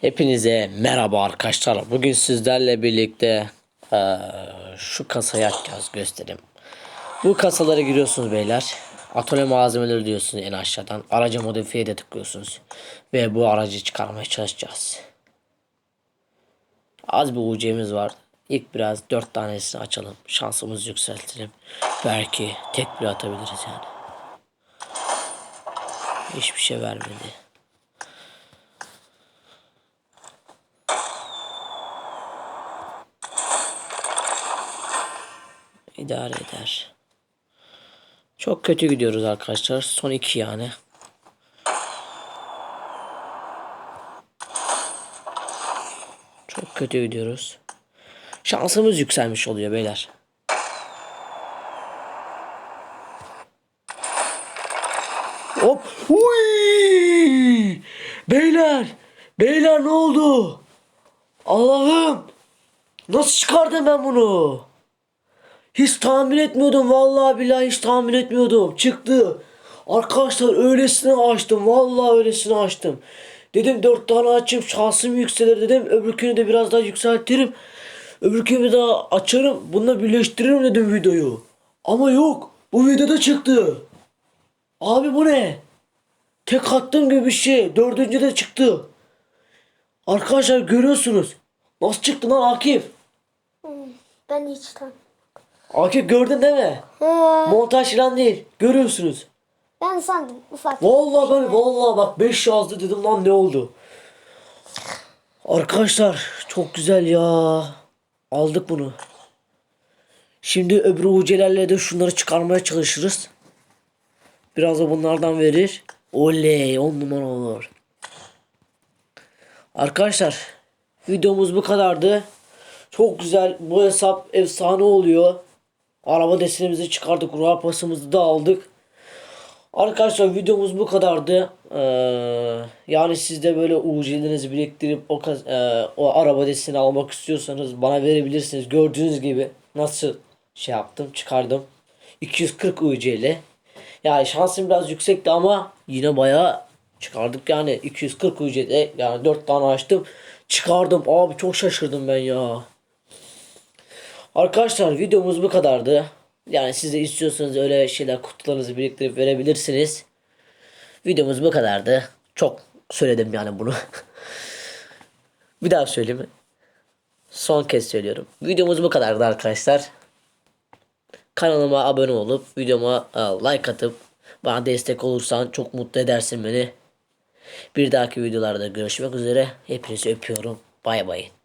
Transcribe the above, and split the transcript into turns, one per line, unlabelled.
Hepinize merhaba arkadaşlar. Bugün sizlerle birlikte eee, şu kasayı açacağız göstereyim. Bu kasalara giriyorsunuz beyler. Atölye malzemeleri diyorsunuz en aşağıdan. Araca modifiye de tıklıyorsunuz. Ve bu aracı çıkarmaya çalışacağız. Az bir UC'miz var. İlk biraz dört tanesini açalım. Şansımızı yükseltelim. Belki tek bile atabiliriz yani. Hiçbir şey vermedi. İdare eder. Çok kötü gidiyoruz arkadaşlar. Son iki yani. Çok kötü gidiyoruz. Şansımız yükselmiş oluyor beyler. Hop. Uy! Beyler. Beyler ne oldu? Allah'ım. Nasıl çıkardım ben bunu? Hiç tahmin etmiyordum vallahi billahi hiç tahmin etmiyordum. Çıktı. Arkadaşlar öylesine açtım. Vallahi öylesine açtım. Dedim dört tane açayım şansım yükselir dedim. Öbürkünü de biraz daha yükseltirim. Öbürkünü daha açarım. Bununla birleştiririm dedim videoyu. Ama yok. Bu videoda çıktı. Abi bu ne? Tek attığım gibi bir şey. Dördüncü de çıktı. Arkadaşlar görüyorsunuz. Nasıl çıktı lan Akif?
Ben hiç tan.
Akif gördün değil mi?
He,
Montaj falan değil. Görüyorsunuz.
ben sandım ufak.
Vallahi ben vallahi bak 5 yazdı dedim lan ne oldu? Arkadaşlar çok güzel ya. Aldık bunu. Şimdi öbür ucelerle de şunları çıkarmaya çalışırız. Biraz da bunlardan verir. Oley on numara olur. Arkadaşlar videomuz bu kadardı. Çok güzel. Bu hesap efsane oluyor. Araba desenimizi çıkardık. Ruh pasımızı da aldık. Arkadaşlar videomuz bu kadardı. Ee, yani siz de böyle UC'lerinizi biriktirip o, e, o araba destini almak istiyorsanız bana verebilirsiniz. Gördüğünüz gibi nasıl şey yaptım çıkardım. 240 UC ile. Yani şansım biraz yüksekti ama yine bayağı çıkardık yani 240 UC'de yani 4 tane açtım. Çıkardım. Abi çok şaşırdım ben ya. Arkadaşlar videomuz bu kadardı. Yani siz de istiyorsanız öyle şeyler kutularınızı biriktirip verebilirsiniz. Videomuz bu kadardı. Çok söyledim yani bunu. bir daha söyleyeyim? Son kez söylüyorum. Videomuz bu kadardı arkadaşlar. Kanalıma abone olup videoma e, like atıp bana destek olursan çok mutlu edersin beni. Bir dahaki videolarda görüşmek üzere. Hepinizi öpüyorum. Bay bay.